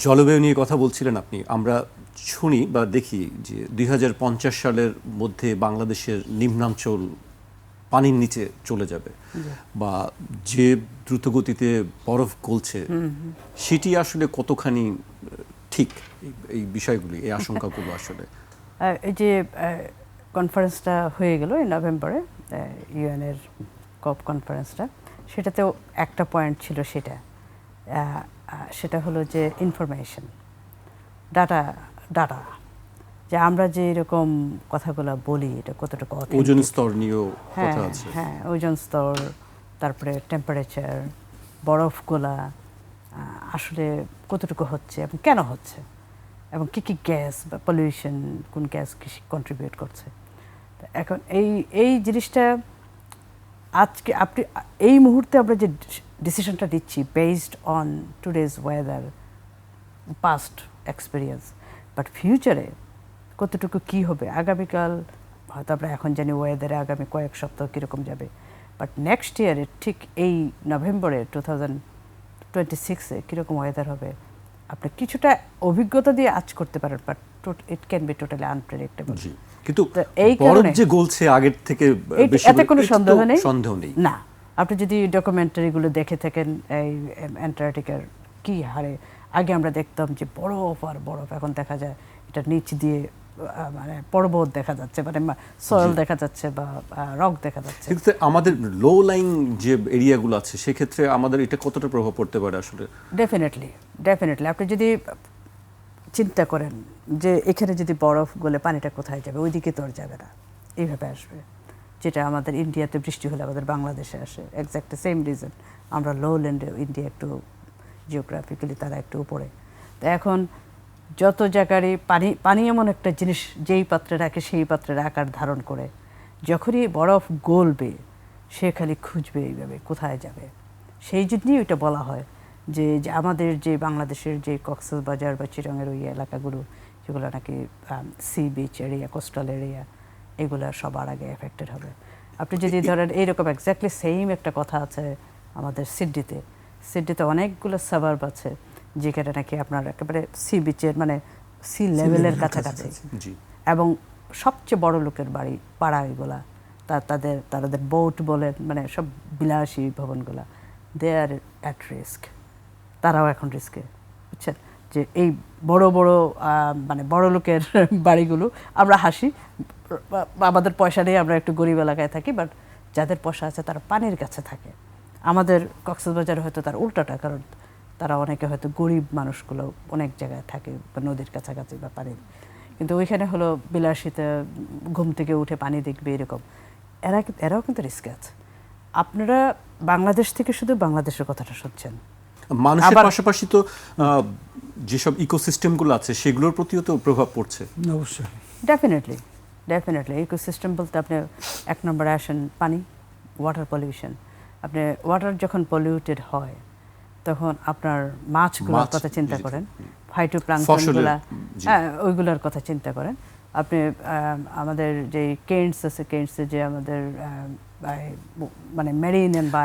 জলবায়ু নিয়ে কথা বলছিলেন আপনি আমরা শুনি বা দেখি যে দুই হাজার পঞ্চাশ সালের মধ্যে বাংলাদেশের নিম্নাঞ্চল পানির নিচে চলে যাবে বা যে দ্রুতগতিতে বরফ গলছে সেটি আসলে কতখানি ঠিক এই- বিষয়গুলি এই আশঙ্কাগুলো আসলে? এই যে কনফারেন্সটা হয়ে গেল এই নভেম্বরে ইউএনের কপ কনফারেন্সটা সেটাতেও একটা পয়েন্ট ছিল সেটা। সেটা হলো যে ইনফরমেশন ডাটা ডাটা যে আমরা যে এরকম কথাগুলো বলি এটা কতটুকু। ওজন স্তর নিয়েও হ্যাঁ কথা আছে। হ্যাঁ ওজন স্তর তারপরে টেম্পারেচার বরফগুলা আসলে কতটুকু হচ্ছে এবং কেন হচ্ছে? এবং কী কী গ্যাস বা পলিউশন কোন গ্যাস কী কন্ট্রিবিউট করছে? এখন এই এই জিনিসটা আজকে আপনি, এই মুহূর্তে আমরা যে ডিসিশনটা দিচ্ছি based on today's weather past experience but ফিউচারে কতটুকু কি হবে? আগামীকাল, হয়তো আমরা এখন জানি ওয়েদারে আগামী কয়েক সপ্তাহ কীরকম যাবে বাট নেক্সট ইয়ারে ঠিক এই নভেম্বরে টু থাউজেন্ড টোয়েন্টি সিক্সে কীরকম ওয়েদার হবে? আপনি কিছুটা অভিজ্ঞতা দিয়ে আজ করতে পারেন but it can be totally unpredictable জি কিন্তু এই কারণে- যে গলছে আগের থেকে এতে কোনো সন্দেহ নেই? সন্দেহ নেই। না। আপনি যদি ডকুমেন্টারি গুলো দেখে থাকেন এই অ্যান্টার্কটিকার কি হারে আগে আমরা দেখতাম যে বরফ আর বরফ এখন দেখা যায় এটা নিচ দিয়ে মানে পর্বত দেখা যাচ্ছে মানে সয়েল দেখা যাচ্ছে বা রক দেখা যাচ্ছে। কিন্তু আমাদের লো লাইং যে এরিয়াগুলো আছে সেক্ষেত্রে আমাদের এটা কতটা প্রভাব পড়তে পারে আসলে? ডেফিনেটলি ডেফিনেটলি আপনি যদি চিন্তা করেন যে এখানে যদি বরফ গলে পানিটা কোথায় যাবে ওইদিকে তো আর যাবে না। এইভাবে আসবে। যেটা আমাদের ইন্ডিয়াতে বৃষ্টি হলে আমাদের বাংলাদেশে আসে। এক্স্যাক্ট সেম রিজন আমরা লো ল্যান্ডে ইন্ডিয়া একটু জিওগ্রাফিক্যালি তারা একটু উপরে। তো এখন যত জায়গারই পানি পানি এমন একটা জিনিস যেই পাত্রে রাখে সেই পাত্রের আকার ধারণ করে। যখনই বরফ গলবে সে খালি খুঁজবে এইভাবে কোথায় যাবে? সেই জন্যই ওইটা বলা হয় যে যে আমাদের যে বাংলাদেশের যে কক্সবাজার বা চিরঙের ওই এলাকাগুলো যেগুলো নাকি sea beach area coastal area এগুলো সবার আগে এফেক্টেড হবে। আপনি যদি ধরেন এইরকম এক্স্যাক্টলি সেম একটা কথা আছে আমাদের সিডনিতে। সিডনিতে অনেকগুলো সাবার্ব আছে। যেখানে নাকি আপনার একেবারে সি বিচের মানে সি লেভেলের কাছাকাছি। এবং সবচেয়ে বড় লোকের বাড়ি পাড়া এগুলা তা তাদের তাদের বোট বলেন মানে সব বিলাসী ভবনগুলা। দে আর অ্যাট রিস্ক তারাও এখন রিস্কে বুঝছেন? যে এই বড় বড় মানে বড় লোকের বাড়িগুলো আমরা হাসি আমাদের পয়সা নিয়ে আমরা একটু গরিব এলাকায় থাকি বাট যাদের পয়সা আছে তারা পানির কাছে থাকে। আমাদের কক্সবাজারে হয়তো তার উল্টাটা কারণ তারা অনেকে হয়তো গরিব মানুষগুলো অনেক জায়গায় থাকে বা নদীর কাছাকাছি বা পানির। কিন্তু ওইখানে হলো বিলাসিতা ঘুম থেকে উঠে পানি দেখবে এরকম। এরা এরাও কিন্তু রিস্কে আছে। আপনারা বাংলাদেশ থেকে শুধু বাংলাদেশের কথাটা শুনছেন। মানুষের পাশাপাশি তো আহ, যেসব ইকোসিস্টেমগুলো আছে সেগুলোর প্রতিও তো প্রভাব পড়ছে। অবশ্যই। ডেফিনেটলি ডেফিনেটলি ইকোসিস্টেম বলতে আপনি এক নম্বরে আসেন পানি ওয়াটার পলিউশন আপনি ওয়াটার যখন পলিউটেড হয় তখন আপনার মাছগুলোর মাছ, কথা চিন্তা করেন। ফাইটো ফাইটোপ্লাঙ্কটনগুলা। হ্যাঁ ওইগুলোর কথা চিন্তা করেন। আপনি আহ, আমাদের যে কেন্টস আছে কেন্টসে যে আমাদের আহ, মানে মেরিন বা